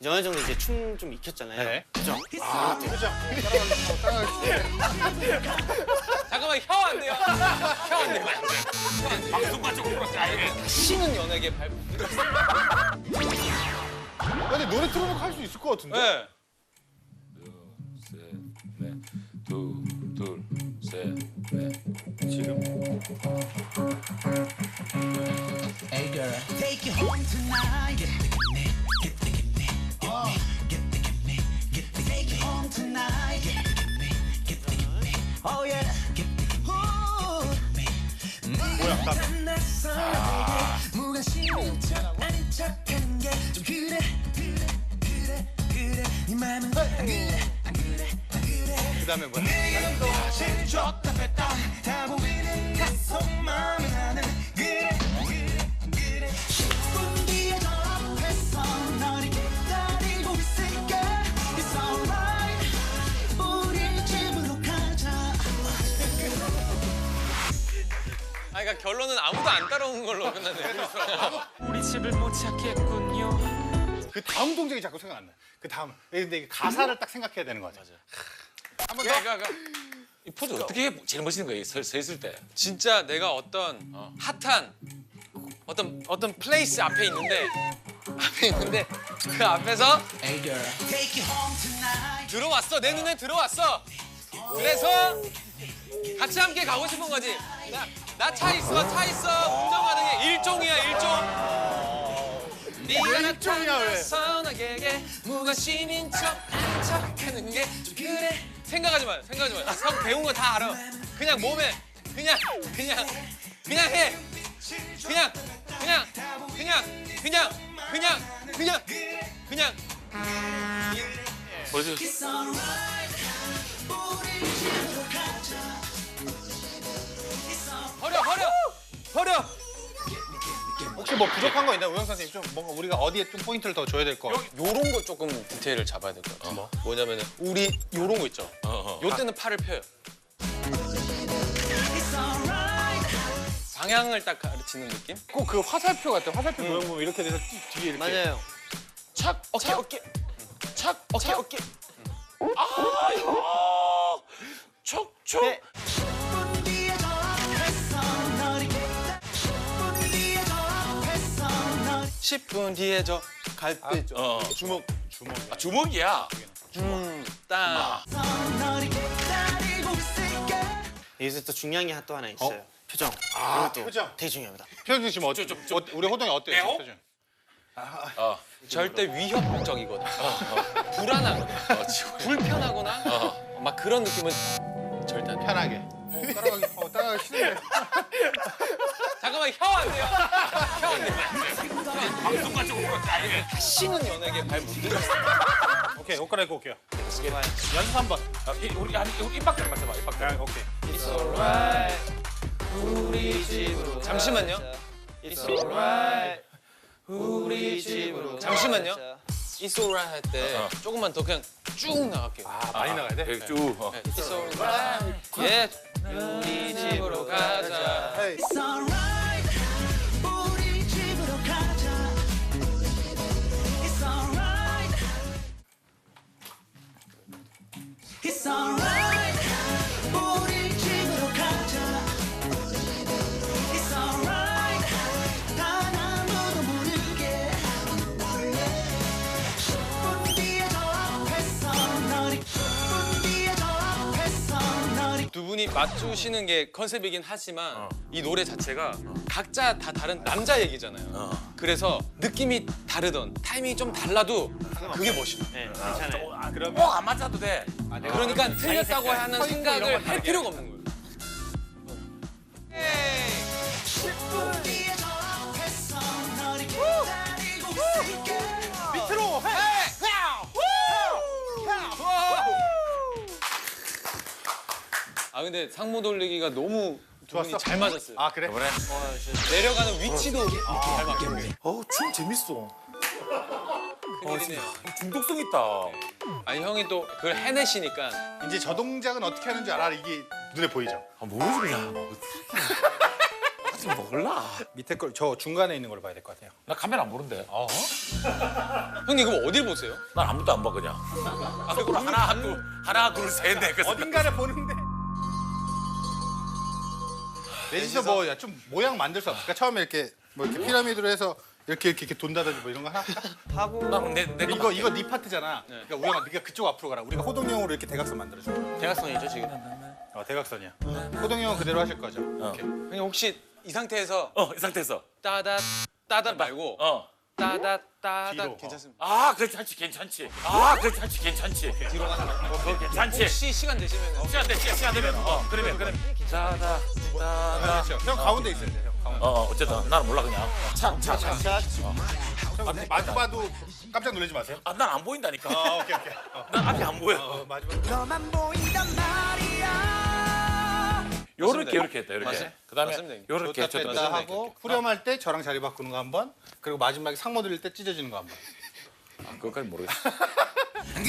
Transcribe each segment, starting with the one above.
이제 어느 정도 이제 춤 좀 익혔잖아요. 네. 그죠? 아, 표정. 잠깐만 혀 안 돼요. 혀 안 돼요. 방송과 쪽으로 아예. 신은 연예계 발. 근데 노래 틀어놓고 할 수 있을 것 같은데? 네. Hey girl, take you home tonight. 그 다음에 뭐야? 그러니까 결론은 아무도 안 따라오는 걸로 끝났네요. 우리 집을 못 찾겠군요. 그 다음 동작이 자꾸 생각 안 나. 그 다음. 근데 이게 가사를 딱 생각해야 되는 거지. 한번 더. 그러니까 이 포즈 어떻게 해? 제일 멋있는 거예요 서, 서 있을 때 진짜 내가 어떤 핫한 어떤 어떤 플레이스 앞에 있는데 앞에 있는데 그 앞에서 들어왔어 내 눈에 들어왔어 그래서 같이 함께 가고 싶은 거지. 나 차 있어 차 있어. 운전하는 게 일종이야 일종. 네가 일종이야, 왜? 나타나서 나에게 무관심인 척하는 척하는 게좀 그래. 생각하지 마요 생각하지 마요. 성 배운 거 다 알아. 그냥 몸에 그냥 그냥 그냥 해. 그냥 그냥 그냥 그냥 그냥 그냥 그냥. 뭐지? 버려 혹시 뭐 부족한 거 있나요? 우영 선생님 좀 뭔가 우리가 어디에 좀 포인트를 더 줘야 될 거. 요런 거 조금 디테일을 잡아야 될 것 같아. 뭐? 뭐냐면은 우리 요런 거 있죠. 어, 어. 요 때는 팔을 펴요. 방향을 딱 가르치는 느낌? 꼭 그 화살표 같아. 화살표 모양 보면 이렇게 돼서 뒤- 뒤에 이렇게. 맞아요. 착 어깨 어깨 착 어깨 어깨. 촉촉 네. 10분 뒤에 저 갈비 어. 주먹. 주먹. 아, 주먹이야 딱. 기다리고 있을게 여기서 또 중요한 게 또 하나 있어요. 표정. 아, 이것도 표정. 되게 중요합니다. 표현준 씨뭐 어때? 좀, 좀. 어, 우리 호동이 어때요? 매워? 표정. 어. 절대 위협적이거나 불안하거나 불편하거나 막 그런 느낌은 절대 안 돼. 편하게. 어, 따라가기, 어, 따라가기 싫은데. 잠깐만 혀 안 돼요. 혀 안 돼요. 방송과 쪽으로 아예. 신은 연예계 발 문제였어. 오케이, 옷 갈아입고 올게요. 연습 한 번. 아, 이, 우리 아니 우리 입 밖에 맞춰봐 입 밖에 야, 오케이. It's alright. 우리 집으로 잠시만요. It's alright. 우리 집으로 잠시만요. It's alright 할때 어. 조금만 더 그냥 쭉 나갈게요. 아, 많이 나가야 돼? 여기 쭉 어. 네, It's alright. 예. 우리 집으로 가자. It's alright 맞추시는 게 컨셉이긴 하지만 이 노래 자체가 각자 다 다른 남자 얘기잖아요. 그래서 느낌이 다르던 타이밍이 좀 달라도 그게 멋있어. 네, 괜찮아요. 아, 그러면. 꼭안 맞아도 돼 그러니까 틀렸다고 하는 생각을 건할 필요가 없는 거예요. 아 근데 상모 돌리기가 너무 두 분이 좋았어? 잘 맞았어요. 아, 그래? 내려가는 위치도 잘 맞고. 어, 춤 재밌어. 큰일이네요. 중독성 있다 아니 형이 또 그걸 해내시니까 이제 저 동작은 어떻게 하는지 알아? 이게 눈에 보이죠? 아, 모르지 그냥. 좀 몰라. 밑에 걸 저 중간에 있는 걸로 봐야 될 것 같아요. 나 카메라 안 보는데. 어? 형님 이거 어딜 보세요? 난 아무도 안 봐 그냥. 아, 그리고 하나 둘 하나 둘셋넷 어딘가를 보는 데. 내지서 뭐 좀 모양 만들 수 없을까? 처음에 이렇게 뭐 이렇게 피라미드로 해서 이렇게 이렇게, 이렇게 돈다든지 뭐 이런 거 하나? 하고 나는 내 내가 이거 이거 네 파트잖아. 그러니까 우영아 네가 그쪽 앞으로 가라. 우리가 호동형으로 이렇게 대각선 만들어 줘. 대각선이죠 지금. 어 대각선이야. 호동형은 그대로 하실 거죠? 오케이. 형님 혹시 이 상태에서 어 이 상태에서 따다 따다 말고 어. 따다 따다 뒤로. 괜찮습니다. 아 괜찮지 괜찮지. 아 괜찮지 괜찮지. 뒤로 가는 거. 어, 괜찮지. 혹시 시간 되시면 시간 돼 시간 되면 어 그러면 그러면 자다 자다. 그렇죠. 형 가운데 있어야 돼. 형 가운데. 어 어, 어쨌든 나는 몰라 그냥. 샷. 형 마주 봐도 깜짝 놀라지 마세요. 아 난 안 보인다니까. 아 오케이 오케이. 어, 난 앞이 안 보여. 어 마주 봐. 너만 보인단 말이야 요렇게 요렇게 했다 요렇게. 맞아요. 그다음에 맞습니다. 요렇게 줬다 뺐다. 하고 후렴할 때 저랑 자리 바꾸는 거 한 번. 그리고 마지막에 상모 들릴 때 찢어지는 거 한 번. 아, 그것까지 모르겠어. 그래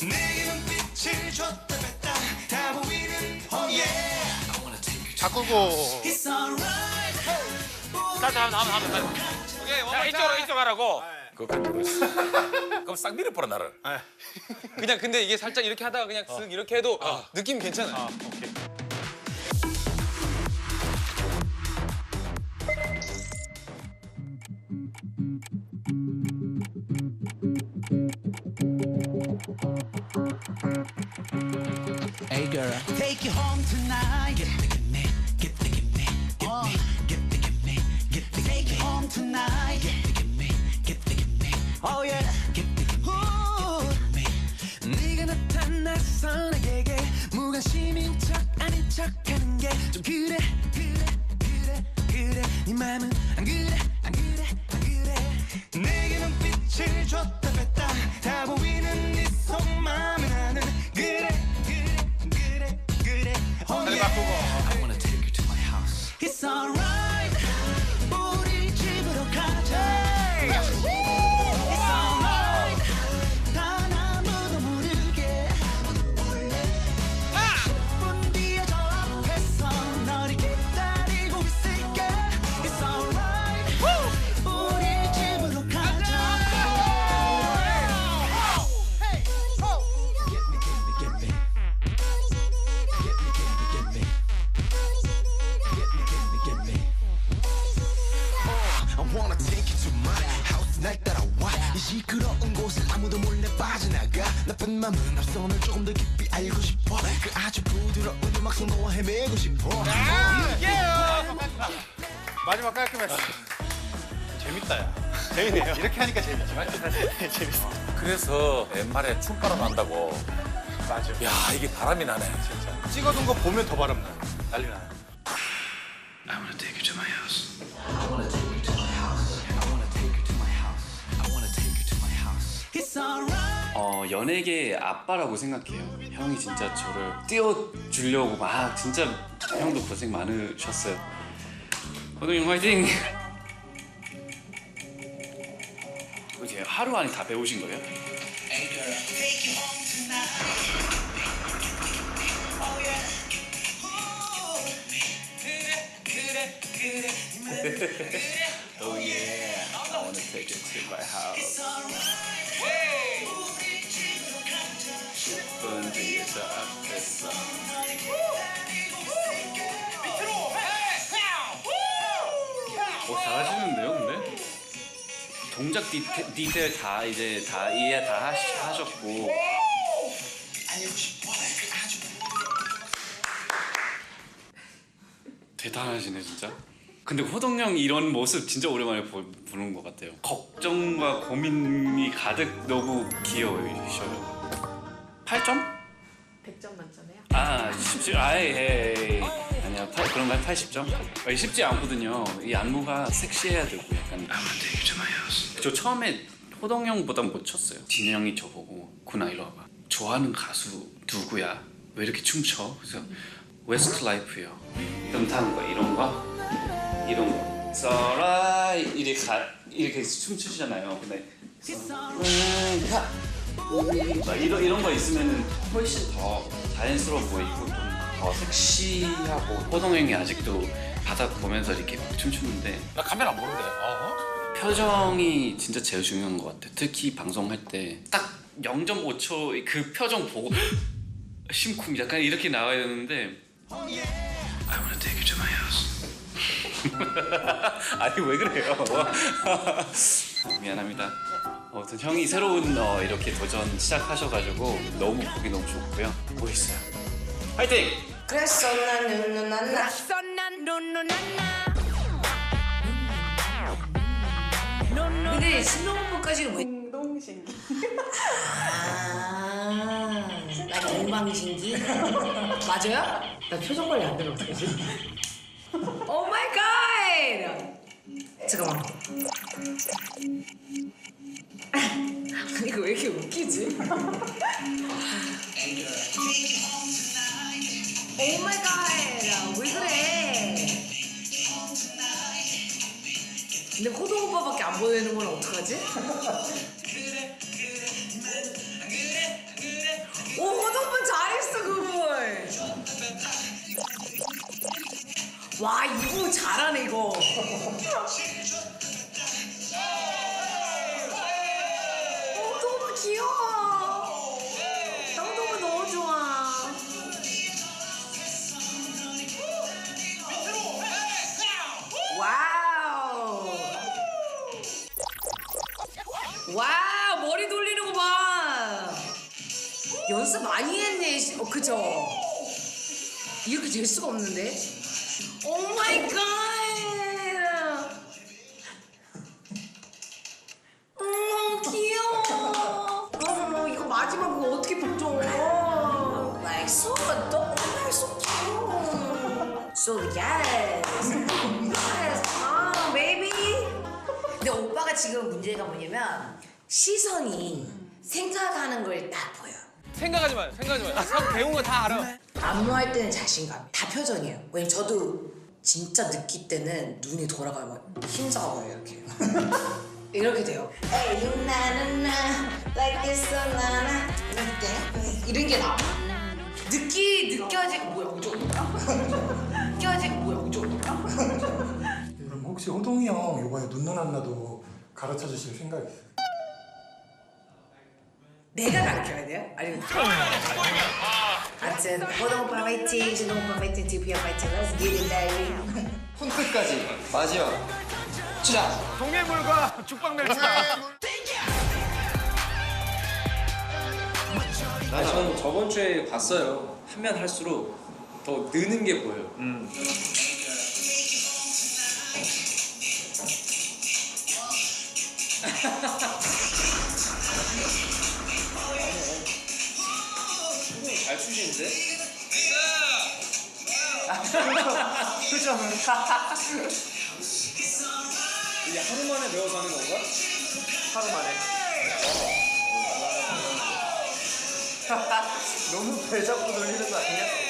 내게 눈빛을 줬 바꾸고 자 다음 다음 다음 다음. 오케이 자 원more 이쪽으로 time. 이쪽. 그것까지 모르겠어. 그럼 싹 밀어버려 나를. 그냥 근데 이게 살짝 이렇게 하다가 그냥 쓱 이렇게 해도 느낌 괜찮아요. Hey girl Take you home tonight 재밌네요. 이렇게 하니까 재밌지. 재밌어. 그래서 옛말에 춤바람 난다고. 맞아. 야 이게 바람이 나네 진짜. 찍어둔 거 보면 더 바람 나. 난리 나. I wanna take you to my house I wanna take you to my house I wanna take you to my house I wanna take you to my house It's alright 어, 연예계 아빠라고 생각해요. 형이 진짜 저를 띄워주려고 막 진짜 형도 고생 많으셨어요. 호동이 형 화이팅! 이제 하루 안에 다 배우신 거예요? Oh Oh yeah, I wanna take you to my house. 동작 디테, 디테일 다 이제 다 이해 다 하시, 하셨고 대단하시네 진짜. 근데 호동 형 이런 모습 진짜 오랜만에 보, 보는 것 같아요. 걱정과 고민이 가득 너무 귀여우셔요. 8점? 100점 만점에요? 아, 쉽지, 아예, 아니야, 팔- 그런 거 80점? 아니, 쉽지 않거든요. 이 안무가 섹시해야 되고 약간. 저 처음에 호동 형보다 못 췄어요. 진우 형이 저보고 구나 이리 와봐. 좋아하는 가수 누구야? 왜 이렇게 춤춰? 그래서 웨스트 라이프요. 그럼 타는 거야 이런 거, 이런 거. Alright 이렇게 가, 이렇게 춤추시잖아요. 근데 음, 가. 막 이런 이런 거 있으면 훨씬 더 자연스러워 보이고 좀 더 섹시하고 호동 형이 아직도 바닥 보면서 이렇게 막 춤추는데 나 카메라 안 보는데. 어? 표정이 진짜 제일 중요한 것 같아. 특히 방송할 때 딱 0.5초 그 표정 보고 심쿵 약간 이렇게 나와야 되는데 I wanna take you to my house. 아니 왜 그래요? 미안합니다. 아무튼 형이 새로운 어, 이렇게 도전 시작하셔가지고 너무 보기 너무 좋고요. 멋있어요. 화이팅! 그랬어 난 눈누나나 근데 신동부까지는 왜 운동신기 아 약간 엉망신기 맞아요? 나 표정 관리 안 되면 어떡하지? 오 마이 갓 잠깐만 아니 이거 왜 이렇게 웃기지? 오 마이 갓 근데 호동 오빠밖에 안 보이는 건 어떡하지? 오 호동 오빠 잘했어 그걸 와 이거 잘하네 이거 많이 했네. 씨. 어 그죠? 이렇게 될 수가 없는데. 오 마이 갓. 어 귀여워. 어 이거 마지막 그거 어떻게 보죠? Like so adorable, so cute. So yes, baby. 근데 오빠가 지금 문제가 뭐냐면 시선이 생각하는 걸 딱. 생각하지 마요. 생각하지 마요. 상 배운 거 다 알아. 안무할 때는 자신감. 다 표정이에요. 왜냐면 저도 진짜 느낄 때는 눈이 돌아가요. 막 흰자가 와요 이렇게. 이렇게 돼요. 에이 나나나 like this 나나 이럴 때 이런 게 나와. 느끼 느껴지고 뭐야 우정. 느껴지고 뭐야 우정. 그럼 혹시 호동이 형 이번에 눈눈 안 나도 가르쳐 주실 생각 있어요? 내가 가르쳐야 돼요? 아니면 아무튼 호동 오빠 화이팅, 신동 오빠 화이팅, 디피아 화이팅, let's get it baby. 손끝까지 마지막. 자. 동해물과 죽방 멸치다. 아, 저는 저번 주에 봤어요. 하면 할수록 더 느는 게 보여요. 잘 추시는데? 이게 하루 만에 배워서 하는 건가? 하루 만에. 너무 배 잡고 돌리는 거 아니야?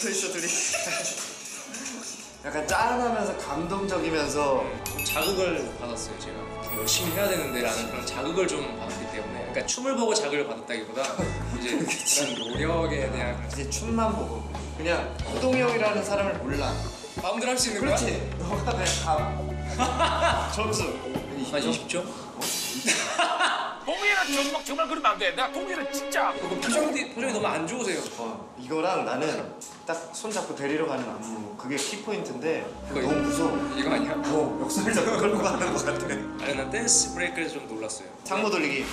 붙어 있어 둘이? 약간 짠하면서 감동적이면서 자극을 받았어요 제가 열심히 해야 되는데라는 그런 자극을 좀 받았기 때문에 그러니까 춤을 보고 자극을 받았다기보다 이제 그런 노력에 대한 이제 춤만 보고 그냥 호동이 형이라는 사람을 몰라. 마음대로 할 수 있는 거야? 그렇지. 너가 그냥 감. 점수. 아 20점? 동해는 정말 정말 그러면 안 돼. 내가 동해는 진짜. 그거 표정이 표정이 너무 안 좋으세요. 어, 이거랑 나는 딱 손 잡고 데리러 가는 안무 그게 키포인트인데 그거 너무 무서워. 이거 아니야? 어, 역습을 잡고 끌고 가는 것 같아. 아니 난 댄스 브레이크에서 좀 놀랐어요. 창모 돌리기.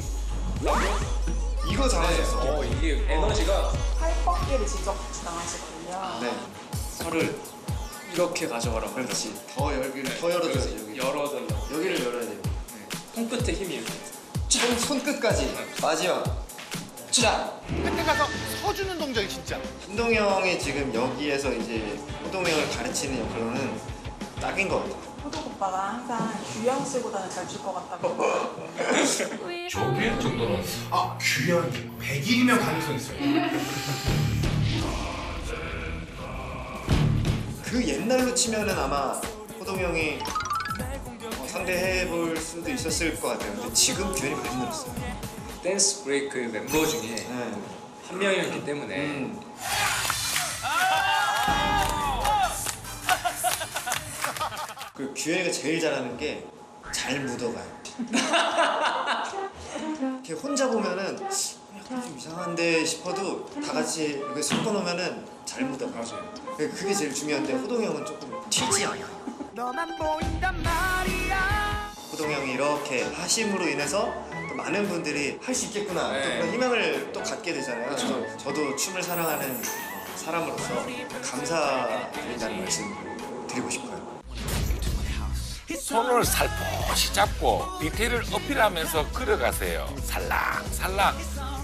이거 잘하셨어. 어 이게 에너지가 팔뻗기를 직접 당하시거든요. 네. 혀를 이렇게 가져가라고 그렇지. 더 열기를 더 열어줘야지 여기. 열어달라고. 여기를 열어야 돼. 손끝에 힘이 이렇게. 손 손끝까지. 마지막. 자. 그때 가서 서주는 동작이 진짜. 신동이 형이 지금 여기에서 이제 호동이 형을 가르치는 역할로는 딱인 것 같아. 호동 오빠가 항상 규영 씨보다는 잘출것 같다고. 조규현 정도는 아 규현 100일이면 가능성 있어요. 그 옛날로 치면은 아마 호동 형이 어, 상대해 볼 수도 있었을 것 같아요. 근데 지금 규현이 많이 늘었어요. 댄스 브레이크 멤버 중에 네. 한 명이었기 때문에 음. 그 규현이가 제일 잘하는 게 잘 묻어가요. 이렇게 혼자 보면은 약간 좀 이상한데 싶어도 다 같이 이렇게 섞어놓으면은 잘 묻어가요. 그게 제일 중요한데 호동 형은 조금 튀지 않아요. 너만 보인단 말이야 호동 형이 이렇게 하심으로 인해서 또 많은 분들이 할 수 있겠구나 또 네. 그런 희망을 또 갖게 되잖아요. 그래서 저도 춤을 사랑하는 사람으로서 감사드린다는 말씀 드리고 싶어요. 손을 살포시 잡고 디테일을 어필하면서 걸어가세요. 살랑살랑.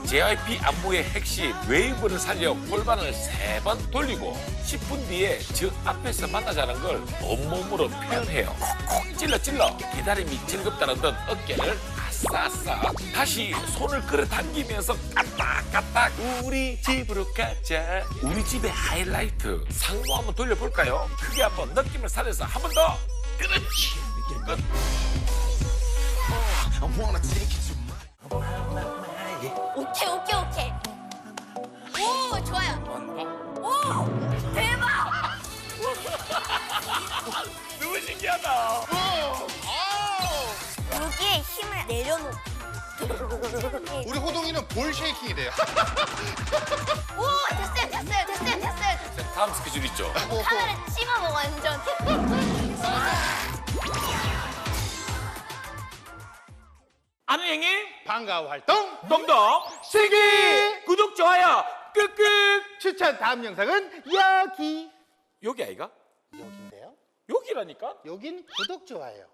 JYP 안무의 핵심 웨이브를 살려 골반을 세 번 돌리고 10분 뒤에 저 앞에서 만나자는 걸 온몸으로 표현해요. 콕콕 찔러 찔러 기다림이 즐겁다는 듯 어깨를 아싸아싸 다시 손을 끌어당기면서 까딱까딱 우리 집으로 가자 우리 집의 하이라이트 상모 한번 돌려볼까요? 크게 한번 느낌을 살려서 한 번 더 그렇지 끝. 오케이 오케이 오케이. 오 좋아요. 오 대박. 너무 신기하다 여기에 힘을 내려놓고. 우리 호동이는 볼 쉐이킹이 돼요. 오 됐어요 됐어요 됐어요 됐어요. 자, 다음 스케줄 있죠 카메라 씹어먹어 완전. 아는 형님 방과후 활동 동동 세기 구독 좋아요 끄끄. 추천 다음 영상은 여기. 여기 아이가? 여기인데요. 여기라니까? 여긴 구독 좋아요.